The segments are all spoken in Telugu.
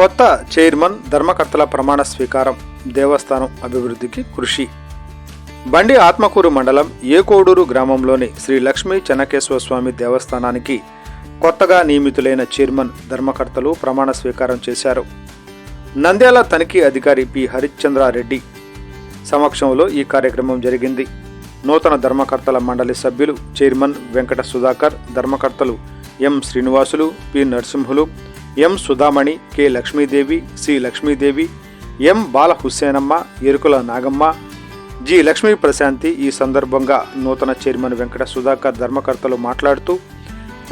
కొత్త చైర్మన్ ధర్మకర్తల ప్రమాణ స్వీకారం దేవస్థానం అభివృద్ధికి కృషి. బండి ఆత్మకూరు మండలం ఏకోడూరు గ్రామంలోని శ్రీ లక్ష్మీ చెన్నకేశ్వర స్వామి దేవస్థానానికి కొత్తగా నియమితులైన చైర్మన్ ధర్మకర్తలు ప్రమాణ స్వీకారం చేశారు. నంద్యాల తనిఖీ అధికారి పి. హరిశ్చంద్రారెడ్డి సమక్షంలో ఈ కార్యక్రమం జరిగింది. నూతన ధర్మకర్తల మండలి సభ్యులు chairman Venkata Sudhakar ధర్మకర్తలు M Srinivasulu P Narasimhulu M Sudhamani K Lakshmidevi C Lakshmidevi M Bala Hussenamma Erukula Nagamma G Lakshmi Prashanthi ఈ సందర్భంగా నూతన చైర్మన్ వెంకట సుధాకర్ ధర్మకర్తలు మాట్లాడుతూ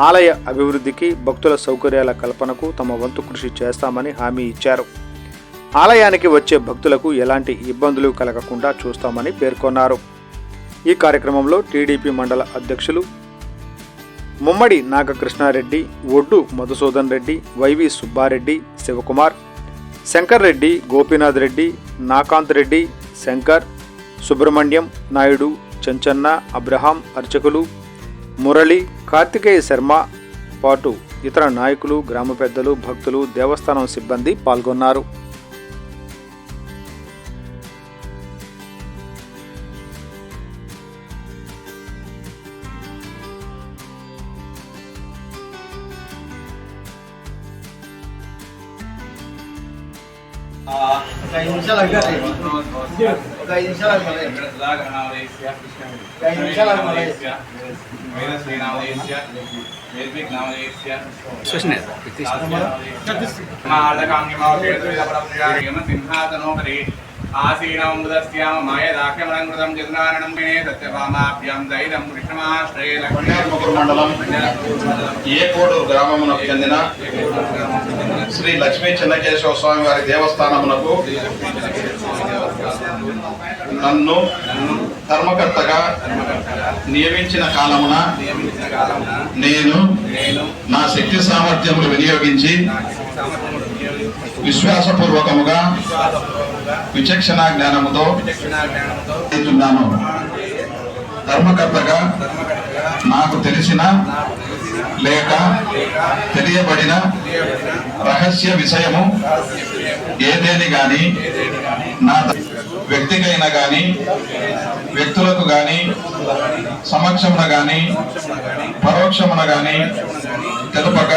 ఆలయ అభివృద్ధికి భక్తుల సౌకర్యాల కల్పనకు తమ వంతు కృషి చేస్తామని హామీ ఇచ్చారు. ఆలయానికి వచ్చే భక్తులకు ఎలాంటి ఇబ్బందులు కలగకుండా చూస్తామని పేర్కొన్నారు. ఈ కార్యక్రమంలో టీడీపీ మండల అధ్యక్షులు Mummadi Nagakrishnareddy Oddu Madhusudan Reddy Y V Subbareddy Sivakumar Shankar Reddy Gopinath Reddy Nakanth Reddy Shankar Subramanyam Naidu Chenchanna Abraham అర్చకులు మురళి కార్తికేయ శర్మ పాటు ఇతర నాయకులు గ్రామ పెద్దలు భక్తులు దేవస్థానం సిబ్బంది పాల్గొన్నారు. ఒక ఐదు నిమిషాలు అగ్గారు ఒక ఐదు నిమిషాలు ఐదు మాయదాఖ్యమలంకృతం జగనారణం మే సత్యభామాభ్యాం దైరం కృష్ణమాశ్రయ ముగ్గురు మండలం ఏకోడు గ్రామమునకు చెందిన శ్రీ లక్ష్మీ చెన్నకేశవ స్వామి వారి దేవస్థానమునకు నన్ను ధర్మకర్తగా నియమించిన కాలమున నేను నా శక్తి సామర్థ్యములు వినియోగించి విశ్వాసపూర్వకముగా విచక్షణ జ్ఞానముతో చేస్తున్నాను. ధర్మకర్తగా నాకు తెలిసిన లేక తెలియబడిన రహస్య విషయము ఏదేని గాని నా వ్యక్తికైన గాని వ్యక్తులకు గాని సమక్షమున గాని పరోక్షమున గాని తెలుపక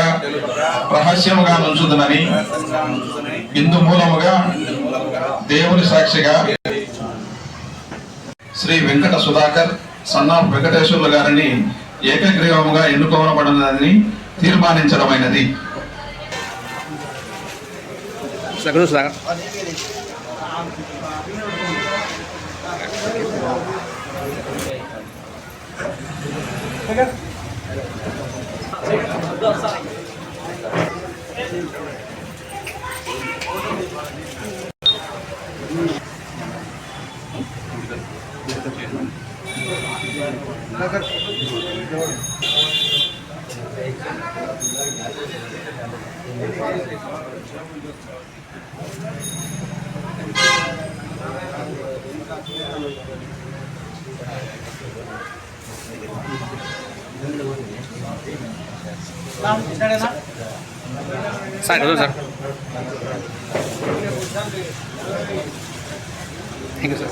రహస్యముగా నుంచుదనని ఇందు మూలముగా దేవుని సాక్షిగా శ్రీ వెంకట సుధాకర్ సన్నాఫ్ వెంకటేశ్వర్లు గారిని ఏకగ్రీవముగా ఎన్నుకోనబడినదని తీర్మానించడమైనది. సార్ వద్దు సార్ థ్యాంక్ యూ సార్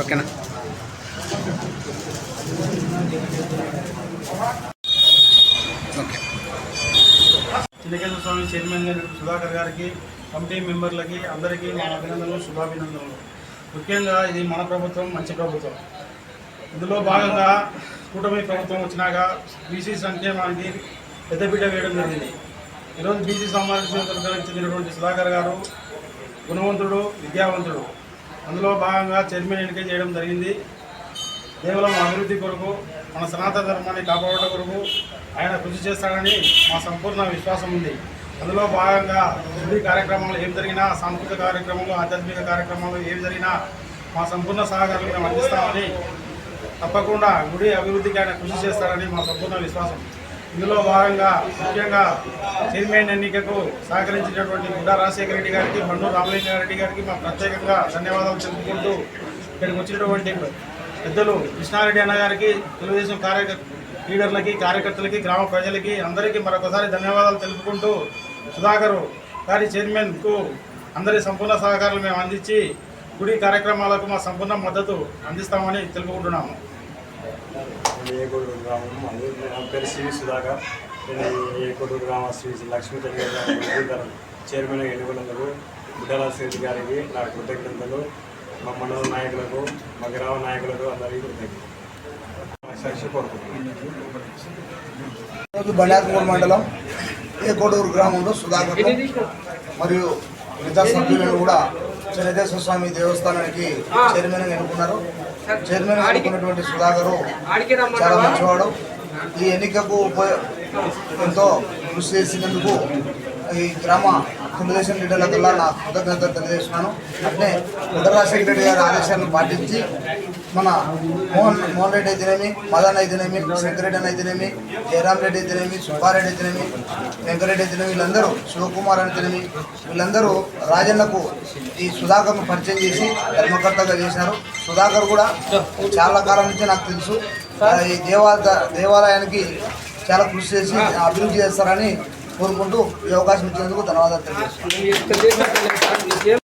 ఓకేనా? ఓకే. చిన్నకేశ్వర స్వామి చైర్మన్ గారు సుధాకర్ గారికి కమిటీ మెంబర్లకి అందరికీ నా అభినందనలు శుభాభినందనలు. ముఖ్యంగా ఇది మన ప్రభుత్వం మంచి ప్రభుత్వం. ఇందులో భాగంగా కూటమి ప్రభుత్వం వచ్చినాక బీసీ సంక్షేమానికి పెద్దపీట వేయడం జరిగింది. ఈరోజు బీసీ సమావేశం వర్గానికి సుధాకర్ గారు గుణవంతుడు విద్యావంతుడు. అందులో భాగంగా చైర్మన్ ఎన్నిక చేయడం జరిగింది. కేవలం అభివృద్ధి కొరకు మన సనాతన ధర్మాన్ని కాపాడటం కొరకు ఆయన కృషి చేస్తాడని మా సంపూర్ణ విశ్వాసం ఉంది. అందులో భాగంగా గుడి కార్యక్రమాలు ఏం జరిగినా సాంస్కృతిక కార్యక్రమాలు ఆధ్యాత్మిక కార్యక్రమాలు ఏం జరిగినా మా సంపూర్ణ సహకారం మేము అందిస్తామని తప్పకుండా గుడి అభివృద్ధికి ఆయన కృషి చేస్తారని మా సంపూర్ణ విశ్వాసం. ఇందులో భాగంగా ముఖ్యంగా చైర్మన్ ఎన్నికకు సహకరించినటువంటి గుడ్డా రాజశేఖర రెడ్డి గారికి బండు రామలింగారెడ్డి గారికి మా ప్రత్యేకంగా ధన్యవాదాలు తెలుపుకుంటూ ఇక్కడికి వచ్చినటువంటి పెద్దలు కృష్ణారెడ్డి అన్న గారికి తెలుగుదేశం కార్యకర్త లీడర్లకి కార్యకర్తలకి గ్రామ ప్రజలకి అందరికీ మరొకసారి ధన్యవాదాలు తెలుపుకుంటూ సుధాకర్ గారి చైర్మన్కు అందరి సంపూర్ణ సహకారాలు మేము అందించి గుడి కార్యక్రమాలకు మా సంపూర్ణ మద్దతు అందిస్తామని తెలుపుకుంటున్నాము. ఏకోడూరు గ్రామం. అది నా పేరు శ్రీ సుధాకర్. నేను ఏకోడూరు గ్రామ శ్రీ లక్ష్మీ తల్లి గారి చైర్మన్ ఎన్నుకున్నందుకు బుడ్డరాజు శ్రీ గారికి నా కృతజ్ఞతలు మా మండల నాయకులకు మా గ్రామ నాయకులకు అందరికీ కృతజ్ఞతలు. సాక్షి కోరుకుంటున్నాను మండలం ఏకోడూరు గ్రామంలో సుధాకర్ మరియు మిగతా సభ్యులను కూడా చెన్నకేశ్వర స్వామి దేవస్థానానికి చైర్మన్ ఎన్నుకున్నారు. చైర్మన్ ఎన్నుకున్నటువంటి సుధాకరు చాలా మంచివాడు. ఈ ఎన్నికకు ఉప- ఎంతో కృషి చేసినందుకు ఈ గ్రామ తెలుగుదేశం లీడర్లకల్లా నా కృతజ్ఞతలు తెలియజేస్తున్నాను. అట్లే ఉడరాజశేఖర రెడ్డి గారి ఆదేశాలను పాటించి మన మోహన్ మోహన్ రెడ్డి అయితేనేమి మదన్ అయితేనేమి శంకరెడ్డి అని అయితేనేమి జయరామ్ రెడ్డి అయితేనేమి సుబ్బారెడ్డి అయితేనేమి వెంకరెడ్డి అయితేనేమి వీళ్ళందరూ శివకుమార్ అయితేనేమి వీళ్ళందరూ రాజన్నకు ఈ సుధాకర్ను పరిచయం చేసి ధర్మకర్తగా చేశారు. సుధాకర్ కూడా చాలా కాలం నుంచి నాకు తెలుసు. ఈ దేవా దేవాలయానికి చాలా కృషి చేసి అభివృద్ధి చేస్తారని కోరుకుంటూ ఈ అవకాశం ఇచ్చినందుకు ధన్యవాదాలు తెలియజేస్తున్నాను.